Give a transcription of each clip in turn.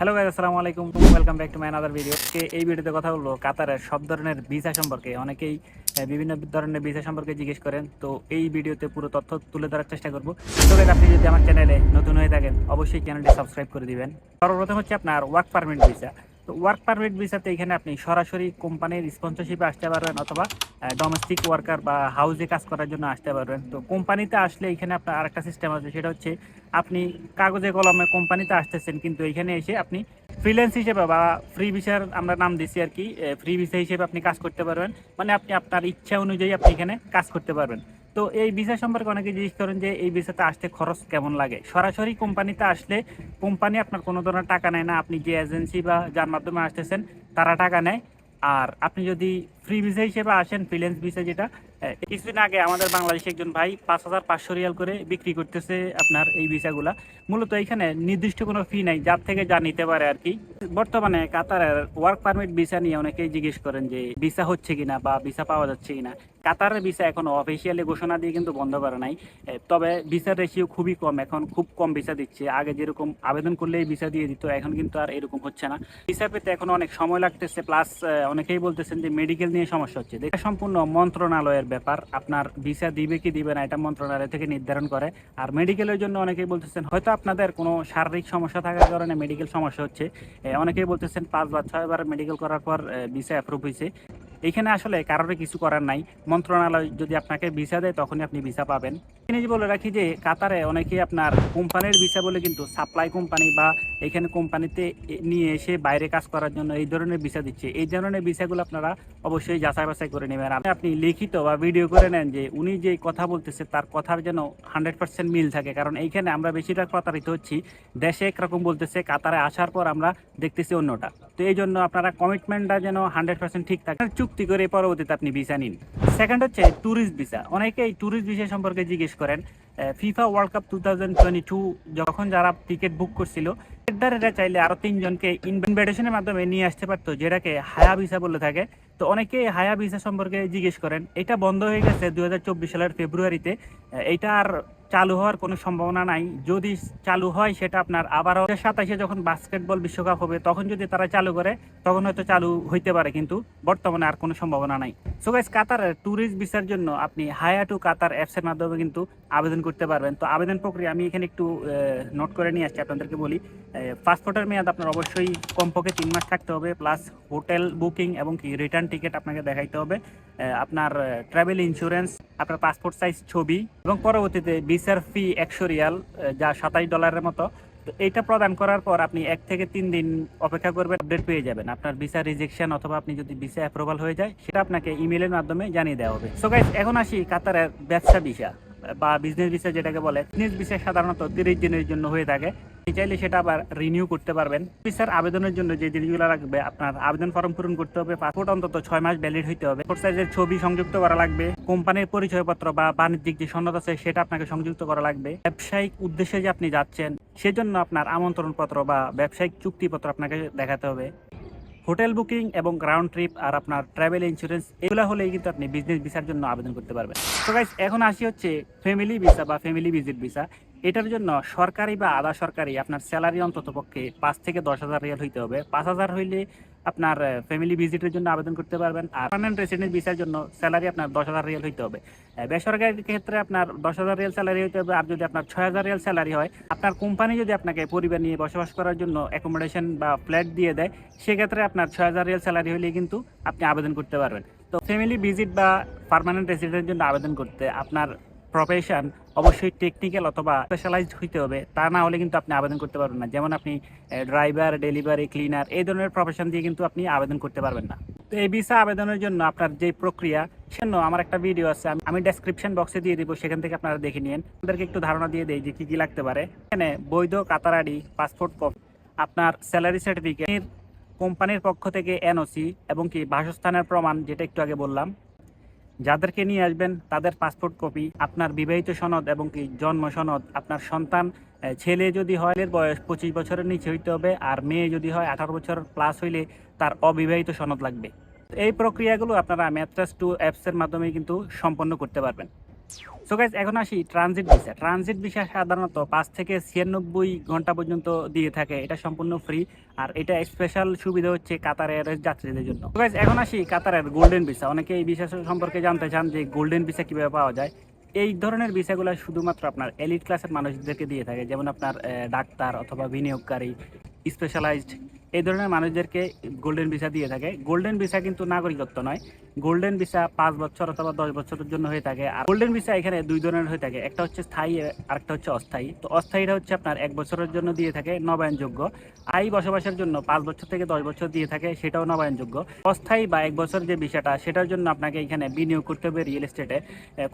Hello guys আসসালামু আলাইকুম। Welcome back to my other video এই ভিডিওতে কথা বলব কাতারের সব ধরনের ভিসা সম্পর্কে। অনেকেই বিভিন্ন ধরনের ভিসা সম্পর্কে জিজ্ঞেস করেন। তো এই ভিডিওতে পুরো তথ্য তুলে ধরার চেষ্টা করব। তো গাইজ আপনি যদি আমার চ্যানেলে নতুন হয়ে থাকেন, অবশ্যই চ্যানেলটি সাবস্ক্রাইব করে দিবেন। সর্বপ্রথম হচ্ছে আপনার ওয়ার্ক পারমিট ভিসা তো ওয়ার্ক পারমিট ভিসাতে এখানে আপনি সরাসরি কোম্পানির স্পন্সরশিপে আসতে পারবেন অথবা ডোমেস্টিক ওয়ার্কার বা হাউসে কাজ করার জন্য আসতে পারবেন। তো কোম্পানিতে আসলে এখানে আপনার আরেকটা সিস্টেম আছে, সেটা হচ্ছে আপনি কাগজে কলমে কোম্পানিতে আসতেছেন, কিন্তু এখানে এসে আপনি ফ্রিল্যান্স হিসেবে বা ফ্রি ভিসার আমরা নাম দিচ্ছি আর কি ফ্রি ভিসা হিসেবে আপনি কাজ করতে পারবেন। মানে আপনি আপনার ইচ্ছা অনুযায়ী আপনি এখানে কাজ করতে পারবেন। তো এই ভিসা সম্পর্কে অনেকে জিজ্ঞেস করেন যে এই ভিসাতে আসতে খরচ কেমন লাগে? সরাসরি কোম্পানিতে আসলে কোম্পানি আপনার কোনো ধরনের টাকা নেয় না। আপনি যে এজেন্সি বা যার মাধ্যমে আসতেছেন, তারা টাকা নেয়। আর আপনি যদি ফ্রি ভিসা হিসেবে আসেন ফ্রিল্যান্স ভিসা যেটা কিছুদিন আগে আমাদের বাংলাদেশে একজন ভাই পাঁচ হাজার পাঁচশো রিয়াল করে বিক্রি করতেছে আপনার এই ভিসাগুলা মূলত এখানে নির্দিষ্ট কোনো ফি নাই, যার থেকে যা নিতে পারে আর কি। বর্তমানে কাতারের ওয়ার্ক পারমিট ভিসা নিয়ে অনেকেই জিজ্ঞেস করেন যে ভিসা হচ্ছে কিনা বা ভিসা পাওয়া যাচ্ছে কিনা। কাতারের ভিসা এখনও অফিসিয়ালি ঘোষণা দিয়ে কিন্তু বন্ধ করে নাই। তবে ভিসার রেশিও খুবই কম, এখন খুব কম ভিসা দিচ্ছে। আগে যেরকম আবেদন করলেই ভিসা দিয়ে দিত, এখন কিন্তু আর এরকম হচ্ছে না। ভিসা পেতে এখন অনেক সময় লাগতেছে প্লাস অনেকেই বলতেছেন যে মেডিকেল নিয়ে সমস্যা হচ্ছে। এটা সম্পূর্ণ মন্ত্রণালয়ের ব্যাপার। আপনার ভিসা দিবে কি দিবে না, এটা মন্ত্রণালয় থেকে নির্ধারণ করে। আর মেডিকেলের জন্য অনেকেই বলতেছেন, হয়তো আপনাদের কোনো শারীরিক সমস্যা থাকার কারণে মেডিকেল সমস্যা হচ্ছে। অনেকেই বলতেছেন, পাঁচ বা ছয় বার মেডিকেল করার পর ভিসা অ্যাপ্রুভ হয়েছে এখানে আসলে কারোর কিছু করার নাই। মন্ত্রণালয় যদি আপনাকে ভিসা দেয়, তখনই আপনি ভিসা পাবেন। জিনিস বলে রাখি যে, কাতারে অনেকেই আপনার কোম্পানির ভিসা বলে কিন্তু সাপ্লাই কোম্পানি বা এখানে কোম্পানিতে নিয়ে এসে বাইরে কাজ করার জন্য এই ধরনের ভিসা দিচ্ছে। এই ধরনের ভিসাগুলো আপনারা অবশ্যই যাচাই বাছাই করে নেবেন। আপনি- লিখিত বা ভিডিও করে নেন যে, উনি যে কথা বলতেছে, তার কথার যেন হান্ড্রেড পার্সেন্ট মিল থাকে। কারণ এইখানে আমরা বেশিরভাগ প্রতারিত হচ্ছি। দেশে একরকম বলতেছে, কাতারে আসার পর আমরা দেখতেছি অন্যটা। তো এই জন্য আপনারা কমিটমেন্টটা যেন হান্ড্রেড পার্সেন্ট ঠিক থাকে। করে পরবর্তীতে আপনি ভিসা নিন। সেকেন্ড হচ্ছে ট্যুরিস্ট ভিসা অনেকে এই ট্যুরিস্ট ভিসা সম্পর্কে জিজ্ঞেস করেন ফিফা ওয়ার্ল্ড কাপ টু যখন যারা টিকিট বুক করছিল চাইলে তিনজনকে মাধ্যমে নিয়ে আসতে যেটাকে হায়া ভিসা বলে থাকে। তো অনেকে হায়া ভিসা সম্পর্কে জিজ্ঞেস করেন, এটা বন্ধ হয়ে গেছে সালের ফেব্রুয়ারিতে, এটা আর চালু হওয়ার কোনো সম্ভাবনা নাই। যদি চালু হয়, সেটা আপনার আবারও সাতাশে যখন বাস্কেটবল বিশ্বকাপ হবে, তখন যদি তারা চালু করে, তখন হয়তো চালু হইতে পারে, কিন্তু বর্তমানে আর কোনো সম্ভাবনা নাই। সো গাইস কাতার ট্যুরিস্ট ভিসার জন্য আপনি হায়া টু কাতার অ্যাপসের মাধ্যমে কিন্তু আবেদন করতে পারবেন। তো আবেদন প্রক্রিয়া আমি এখানে একটু নোট করে নিয়ে আসছি, আপনাদেরকে বলি। পাসপোর্টের মেয়াদ আপনার অবশ্যই কমপক্ষে তিন মাস থাকতে হবে প্লাস হোটেল বুকিং এবং কি রিটার্ন টিকিট আপনাকে দেখাইতে হবে। আপনার ট্রাভেল ইন্স্যুরেন্স আপনার পাসপোর্ট সাইজ ছবি এবং পরবর্তীতে ভিসার ফি একশো রিয়াল যা সাতাশ ডলারের মতো। তো এইটা প্রদান করার পর আপনি এক থেকে তিন দিন অপেক্ষা করবেন আপডেট পেয়ে যাবেন। আপনার ভিসা রিজেকশন অথবা আপনি যদি ভিসা অ্যাপ্রুভাল হয়ে যায়, সেটা আপনাকে ইমেলের মাধ্যমে জানিয়ে দেওয়া হবে। সো গাইস এখন আসি কাতারের ব্যবসা ভিসা বা বিজনেস ভিসা যেটাকে বলে। বিজনেস ভিসা সাধারণত তিরিশ দিনের জন্য হয়ে থাকে। আপনি চাইলে সেটা আবার রিনিউ করতে পারবেন। ভিসার আবেদনের জন্য যে জিনিসগুলো লাগবে, আপনার আবেদন ফর্ম পূরণ করতে হবে। পাসপোর্ট অন্তত ছয় মাস ভ্যালিড হইতে হবে। পাসপোর্ট সাইজের ছবি সংযুক্ত করা লাগবে। কোম্পানির পরিচয়পত্র বা বাণিজ্যিক যে সনদ আছে, সেটা আপনাকে সংযুক্ত করা লাগবে। ব্যবসায়িক উদ্দেশ্যে যে আপনি যাচ্ছেন, সেজন্য আপনার আমন্ত্রণ পত্র বা ব্যবসায়িক চুক্তিপত্র আপনাকে দেখাতে হবে। হোটেল বুকিং এবং গ্রাউন্ড ট্রিপ আর আপনার ট্রাভেল ইন্স্যুরেন্স এগুলো হলেই কিন্তু আপনি বিজনেস ভিসার জন্য আবেদন করতে পারবেন। তো গাইস এখন আসি হচ্ছে ফ্যামিলি ভিসা বা ফ্যামিলি ভিজিট ভিসা এটার জন্য সরকারি বা আধা সরকারি আপনার স্যালারি অন্তত পক্ষে পাঁচ থেকে দশ হাজার রিয়াল হইতে হবে। পাঁচ হাজার হইলে আপনার ফ্যামিলি ভিজিটের জন্য আবেদন করতে পারবেন আর পার্মানেন্ট রেসিডেন্ট ভিসার জন্য স্যালারি আপনার দশ হাজার রিয়াল হইতে হবে। বেসরকারি ক্ষেত্রে আপনার দশ হাজার রিয়াল স্যালারি হইতে হবে আর যদি আপনার ছয় হাজার রিয়াল স্যালারি হয়, আপনার কোম্পানি যদি আপনাকে পরিবার নিয়ে বসবাস করার জন্য অ্যাকোমোডেশন বা ফ্ল্যাট দিয়ে দেয়, সেক্ষেত্রে আপনার ছয় হাজার রিয়াল স্যালারি হলে কিন্তু আপনি আবেদন করতে পারবেন। তো ফ্যামিলি ভিজিট বা পার্মানেন্ট রেসিডেন্টের জন্য আবেদন করতে আপনার প্রফেশন অবশ্যই টেকনিক্যাল অথবা স্পেশালাইজড হইতে হবে। তা না হলে কিন্তু আপনি আবেদন করতে পারবেন না। যেমন আপনি ড্রাইভার ডেলিভারি ক্লিনার এই ধরনের প্রফেশন দিয়ে কিন্তু আপনি আবেদন করতে পারবেন না। তো এই ভিসা আবেদনের জন্য আপনার যে প্রক্রিয়া, সেজন্য আমার একটা ভিডিও আছে, আমি- ডেসক্রিপশন বক্সে দিয়ে দিব, সেখান থেকে আপনারা দেখে নিন আপনাদেরকে একটু ধারণা দিয়ে দেয় যে কি কি লাগতে পারে। এখানে বৈধ কাতার আইডি পাসপোর্ট কপি আপনার স্যালারি সার্টিফিকেট কোম্পানির পক্ষ থেকে এনওসি এবং কি বাসস্থানের প্রমাণ, যেটা একটু আগে বললাম। যাদেরকে নিয়ে আসবেন, তাদের পাসপোর্ট কপি আপনার বিবাহিত সনদ এবং কি জন্ম সনদ, আপনার সন্তান ছেলে যদি হয়, এর বয়স পঁচিশ বছরের নিচে হইতে হবে, আর মেয়ে যদি হয়, আঠারো বছর প্লাস হইলে তার অবিবাহিত সনদ লাগবে। এই প্রক্রিয়াগুলো আপনারা ম্যাট্রাস টু অ্যাপসের মাধ্যমে কিন্তু সম্পন্ন করতে পারবেন। সো গাইজ এখন আসি ট্রানজিট ভিসা ট্রানজিট ভিসা সাধারণত পাঁচ থেকে ছিয়ানব্বই ঘণ্টা পর্যন্ত দিয়ে থাকে। এটা সম্পূর্ণ ফ্রি আর এটা স্পেশাল সুবিধা হচ্ছে কাতারের যাত্রীদের জন্য। গাইজ এখন আসি কাতারের গোল্ডেন ভিসা অনেকে এই ভিসা সম্পর্কে জানতে চান যে গোল্ডেন ভিসা কীভাবে পাওয়া যায়? এই ধরনের ভিসাগুলো শুধুমাত্র আপনার এলিট ক্লাসের মানুষদেরকে দিয়ে থাকে। যেমন আপনার ডাক্তার অথবা বিনিয়োগকারী স্পেশালাইজড এই ধরনের মানুষদেরকে গোল্ডেন ভিসা দিয়ে থাকে। গোল্ডেন ভিসা কিন্তু নাগরিকত্ব নয়। গোল্ডেন ভিসা পাঁচ বছর অথবা দশ বছরের জন্য হয়ে থাকে। আর গোল্ডেন ভিসা এখানে দুই ধরনের হয়ে থাকে। একটা হচ্ছে স্থায়ী আর একটা হচ্ছে অস্থায়ী। তো অস্থায়ীটা হচ্ছে আপনার এক বছরের জন্য দিয়ে থাকে, নবায়নযোগ্য। আই বসবাসের জন্য পাঁচ বছর থেকে দশ বছর দিয়ে থাকে, সেটাও নবায়নযোগ্য। অস্থায়ী বা এক বছর যে বিষয়টা সেটার জন্য আপনাকে এখানে বিনিয়োগ করতে হবে রিয়েল এস্টেটে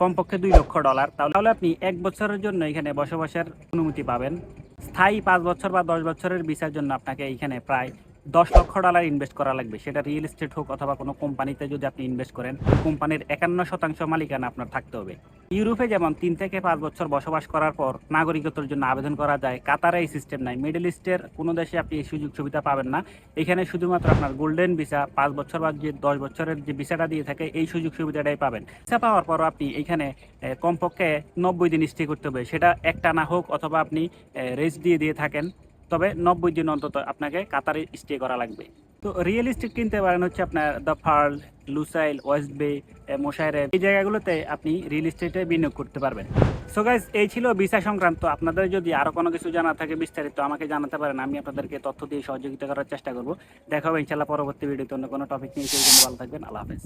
কমপক্ষে দুই লক্ষ ডলার তাহলে আপনি এক বছরের জন্য এখানে বসবাসের অনুমতি পাবেন। স্থায়ী পাঁচ বছর বা দশ বছরের ভিসার জন্য আপনাকে এইখানে প্রায় দশ লক্ষ ডলার ইনভেস্ট করা লাগবে। সেটা রিয়েল এস্টেট হোক অথবা কোনো কোম্পানিতে যদি আপনি ইনভেস্ট করেন কোম্পানির একান্ন শতাংশ মালিকানা আপনার থাকতে হবে। ইউরোপে যেমন তিন থেকে পাঁচ বছর বসবাস করার পর নাগরিকত্বের জন্য আবেদন করা যায়, কাতারে এই সিস্টেম নাই। মিডল ইস্টের কোনো দেশে আপনি এই সুযোগ সুবিধা পাবেন না। এখানে শুধুমাত্র আপনার গোল্ডেন ভিসা পাঁচ বছর বা যে দশ বছরের যে ভিসাটা দিয়ে থাকে, এই সুযোগ সুবিধাটাই পাবেন। ভিসা পাওয়ার পর আপনি এখানে কমপক্ষে নব্বই দিন স্টে করতে হবে। সেটা একটা না হোক অথবা আপনি রেস্ট দিয়ে দিয়ে থাকেন। তবে নব্বই দিন অন্তত আপনাকে কাতারে স্টে করা লাগবে। তো রিয়েল এস্টেট কিনতে পারেন হচ্ছে আপনার দ্য ফার্ল লুসাইল ওয়েস্ট বে মোশাইরে এই জায়গাগুলোতে আপনি রিয়েল এস্টেটে বিনিয়োগ করতে পারবেন। সো গাইজ এই ছিল ভিসা সংক্রান্ত। আপনাদের যদি আরও কোনো কিছু জানা থাকে বিস্তারিত আমাকে জানাতে পারেন, আমি আপনাদেরকে তথ্য দিয়ে সহযোগিতা করার চেষ্টা করব। দেখা হবে ইনশাল্লাহ পরবর্তী ভিডিওতে অন্য কোনো টপিক নিয়ে। সেই ভালো থাকবেন, আল্লাহ হাফেজ।